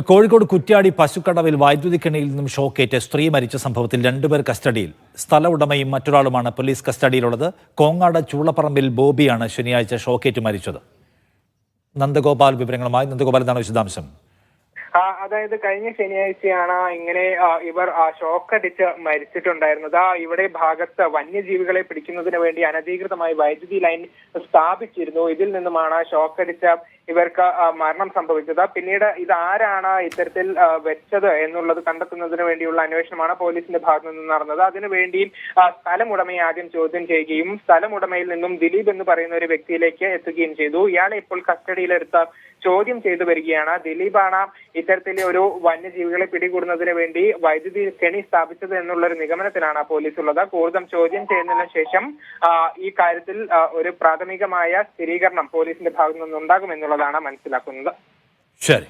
കോഴിക്കോട് കുറ്റ്യാടി പശുക്കടവിൽ വൈദ്യുതി കെണിയിൽ നിന്നും ഷോക്കേറ്റ് സ്ത്രീ മരിച്ച സംഭവത്തിൽ രണ്ടുപേർ കസ്റ്റഡിയിൽ. സ്ഥല ഉടമയും മറ്റൊരാളുമാണ് പോലീസ് കസ്റ്റഡിയിലുള്ളത്. കോങ്ങാട് ചൂളപ്പറമ്പിൽ ബോബിയാണ് ശനിയാഴ്ച ഷോക്കേറ്റ് മരിച്ചത്. നന്ദഗോപാൽ വിവരങ്ങളുമായി. നന്ദഗോപാൽ എന്താണ് വിശദാംശം? അതായത് കഴിഞ്ഞ ശനിയാഴ്ചയാണ് ഇങ്ങനെ ഇവർ ഷോക്കടിച്ച് മരിച്ചിട്ടുണ്ടായിരുന്നത്. ഇവിടെ ഭാഗത്ത് വന്യജീവികളെ പിടിക്കുന്നതിന് വേണ്ടി അനധികൃതമായി വൈദ്യുതി ലൈൻ സ്ഥാപിച്ചിരുന്നു. ഇതിൽ നിന്നുമാണ് ഷോക്കടിച്ച ഇവർക്ക് മരണം സംഭവിച്ചത്. പിന്നീട് ഇത് ആരാണ് ഇത്തരത്തിൽ വെച്ചത് എന്നുള്ളത് കണ്ടെത്തുന്നതിന് വേണ്ടിയുള്ള അന്വേഷണമാണ് പോലീസിന്റെ ഭാഗത്തു നിന്ന് നടന്നത്. അതിനുവേണ്ടി സ്ഥലമുടമയെ ആദ്യം ചോദ്യം ചെയ്യുകയും സ്ഥലമുടമയിൽ നിന്നും ദിലീപ് എന്ന് പറയുന്ന ഒരു വ്യക്തിയിലേക്ക് എത്തുകയും ചെയ്തു. ഇയാളെ ഇപ്പോൾ കസ്റ്റഡിയിലെടുത്ത് ചോദ്യം ചെയ്തു വരികയാണ്. ദിലീപാണ് ഇത്തരത്തിലെ ഒരു വന്യജീവികളെ പിടികൂടുന്നതിന് വേണ്ടി വൈദ്യുതി കെണി സ്ഥാപിച്ചത് എന്നുള്ള ഒരു നിഗമനത്തിലാണ് പോലീസ് ഉള്ളത് കൂടുതൽ ചോദ്യം ചെയ്യുന്നതിന് ശേഷം ഈ കാര്യത്തിൽ ഒരു പ്രാഥമികമായ സ്ഥിരീകരണം പോലീസിന്റെ ഭാഗത്തു നിന്നുണ്ടാകുമെന്നുള്ളതാണ് മനസ്സിലാക്കുന്നത്. ശരി.